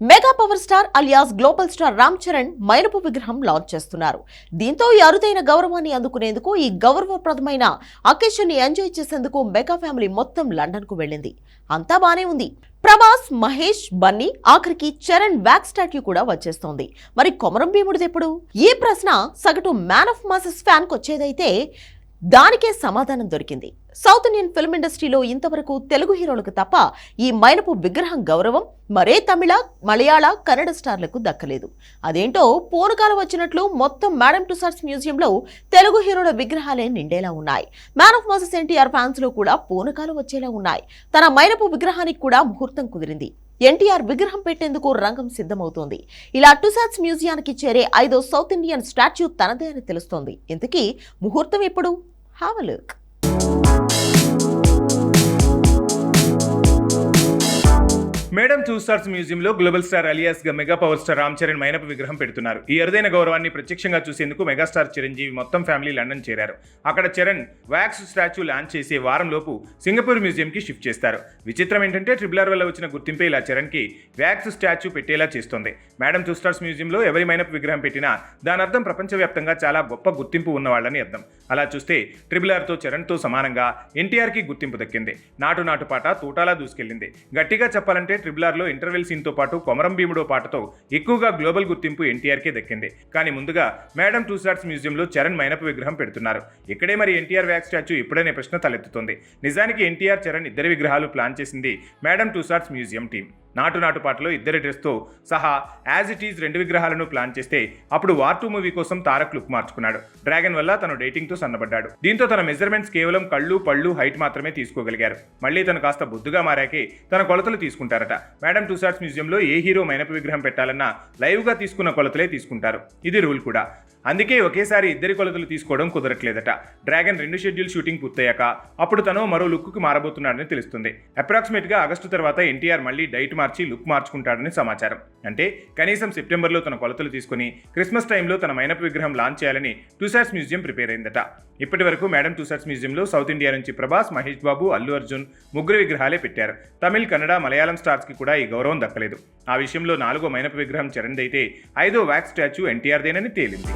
Mega power star alias global star Ram Charan మైనపు విగ్రహం launch చేస్తున్నారు. దీంతో ఈ అరుదైన గౌరవాన్ని అందుకునేందుకు ఈ గౌరవప్రదమైన అకేషన్ని ఎంజాయ్ చేసేందుకు మెగా ఫ్యామిలీ మొత్తం లండన్కు వెళ్ళింది. అంతా బానే ఉంది. ప్రభాస్ మహేష్ బన్నీ ఆఖరికి చరణ్ వ్యాక్ స్టాట్యూ కూడా వచ్చేస్తోంది. మరి కొమరం భీముడిది ఎప్పుడు? ఈ ప్రశ్న సగటు మ్యాన్ ఆఫ్ మాసెస్ ఫ్యాన్కు వచ్చేదైతే దానికే సమాధానం దొరికింది. సౌత్ ఇండియన్ ఫిల్మ్ ఇండస్ట్రీలో ఇంతవరకు తెలుగు హీరోలకు తప్ప ఈ మైనపు విగ్రహం గౌరవం మరే తమిళ మలయాళ కన్నడ స్టార్లకు దక్కలేదు. అదేంటో పూనకాలు వచ్చినట్లు మొత్తం మేడం టుసార్ట్స్ మ్యూజియంలో తెలుగు హీరోల విగ్రహాలే నిండేలా ఉన్నాయి. మ్యాన్ ఆఫ్ మాసెస్ ఎన్టీఆర్ ఫ్యాన్స్లో కూడా పూనకాలు వచ్చేలా ఉన్నాయి. తన మైనపు విగ్రహానికి కూడా ముహూర్తం కుదిరింది. ఎన్టీఆర్ విగ్రహం పెట్టేందుకు రంగం సిద్ధమవుతోంది. ఇలా టుసాట్స్ మ్యూజియానికి చేరే ఐదో సౌత్ ఇండియన్ స్టాచ్యూ తనదే అని తెలుస్తోంది. ఇంతకీ ముహూర్తం ఎప్పుడు? Have look Madame Tussauds మ్యూజియంలో global star అలియాస్గా mega power star Ram Charan మైనపు విగ్రహం పెడుతున్నారు. ఈ అరుదైన గౌరవాన్ని ప్రత్యక్షంగా చూసేందుకు మెగాస్టార్ చిరంజీవి మొత్తం ఫ్యామిలీ లండన్ చేరారు. అక్కడ చరణ్ వ్యాక్స్ స్టాచ్యూ లాంచ్ చేసే వారం లోపు సింగపూర్ మ్యూజియం కి షిఫ్ట్ చేస్తారు. విచిత్రం ఏంటంటే ట్రిపుల్ ఆర్ వల్ల వచ్చిన గుర్తింపే ఇలా చరణ్కి వ్యాక్స్ స్టాచ్యూ పెట్టేలా చేస్తోంది. మేడం టూ స్టార్స్ మ్యూజియంలో ఎవరి మైనపు విగ్రహం పెట్టినా దాని అర్థం ప్రపంచవ్యాప్తంగా చాలా గొప్ప గుర్తింపు ఉన్నవాళ్ళని అర్థం. అలా చూస్తే ట్రిపుల్ ఆర్తో చరణ్తో సమానంగా ఎన్టీఆర్కి గుర్తింపు దక్కింది. నాటు నాటు పాట తూటాలా దూసుకెళ్ళింది గట్టిగా చెప్పాలంటే ట్రిపుల్ ఆర్లో ఇంటర్వెల్ సీన్తో పాటు కొమరం భీముడో పాటతో ఎక్కువగా గ్లోబల్ గుర్తింపు ఎన్టీఆర్కే దక్కింది. కానీ ముందుగా మేడం టూ స్టార్స్ మ్యూజియంలో చరణ్ మైనపు విగ్రహం పెడుతున్నారు. ఇక్కడే మరి ఎన్టీఆర్ వ్యాక్ స్టాచ్యూ ఇప్పుడనే ప్రశ్న తలెత్తుతుంది. నిజానికి ఎన్టీఆర్ చరణ్ ఇద్దరి విగ్రహాలు ప్లాన్ చేసింది Madame Tussauds museum team. Naatu Naatu పాటలో ఇద్దరి డ్రెస్తో సహా యాజ్ ఇట్ ఈజ్ రెండు విగ్రహాలను ప్లాన్ చేస్తే అప్పుడు వార్ టూ మూవీ కోసం తారక్ లుక్ మార్చుకున్నాడు. డ్రాగన్ వల్ల తను డేటింగ్తో సన్నబడ్డాడు. దీంతో తన మెజర్మెంట్స్ కేవలం కళ్ళు పళ్ళు హైట్ మాత్రమే తీసుకోగలిగారు. మళ్ళీ తను కాస్త బొద్దుగా మారాకే తన కొలతలు తీసుకుంటారట. మేడం టూ సార్ట్స్ మ్యూజియంలో ఏ హీరో మైనపు విగ్రహం పెట్టాలన్నా లైవ్గా తీసుకున్న కొలతలే తీసుకుంటారు. ఇది రూల్ కూడా. అందుకే ఒకేసారి ఇద్దరి కొలతలు తీసుకోవడం కుదరట్లేదట. డ్రాగన్ రెండు షెడ్యూల్ షూటింగ్ పూర్తయ్యాక అప్పుడు తను మరో లుక్కు మారబోతున్నాడని తెలుస్తుంది. అప్రాక్సిమేట్గా ఆగస్టు తర్వాత ఎన్టీఆర్ మళ్ళీ డైట్ మార్చి లుక్ మార్చుకుంటాడని సమాచారం. అంటే కనీసం సెప్టెంబర్లో తన కొలతలు తీసుకుని క్రిస్మస్ టైంలో తన మైనపు విగ్రహం లాంచ్ చేయాలని టూసార్స్ మ్యూజియం ప్రిపేర్ అయిందట. ఇప్పటి వరకు మేడం టూసార్స్ మ్యూజియంలో సౌత్ ఇండియా నుంచి ప్రభాస్ మహేష్ బాబు అల్లు అర్జున్ ముగ్గురు విగ్రహాలే పెట్టారు. తమిళ్ కన్నడ మలయాళం స్టార్స్కి కూడా ఈ గౌరవం దక్కలేదు. ఆ విషయంలో నాలుగో మైనపు విగ్రహం చరణ్ అయితే ఐదో వ్యాక్స్ స్టాచ్యూ ఎన్టీఆర్దేనని తేలింది.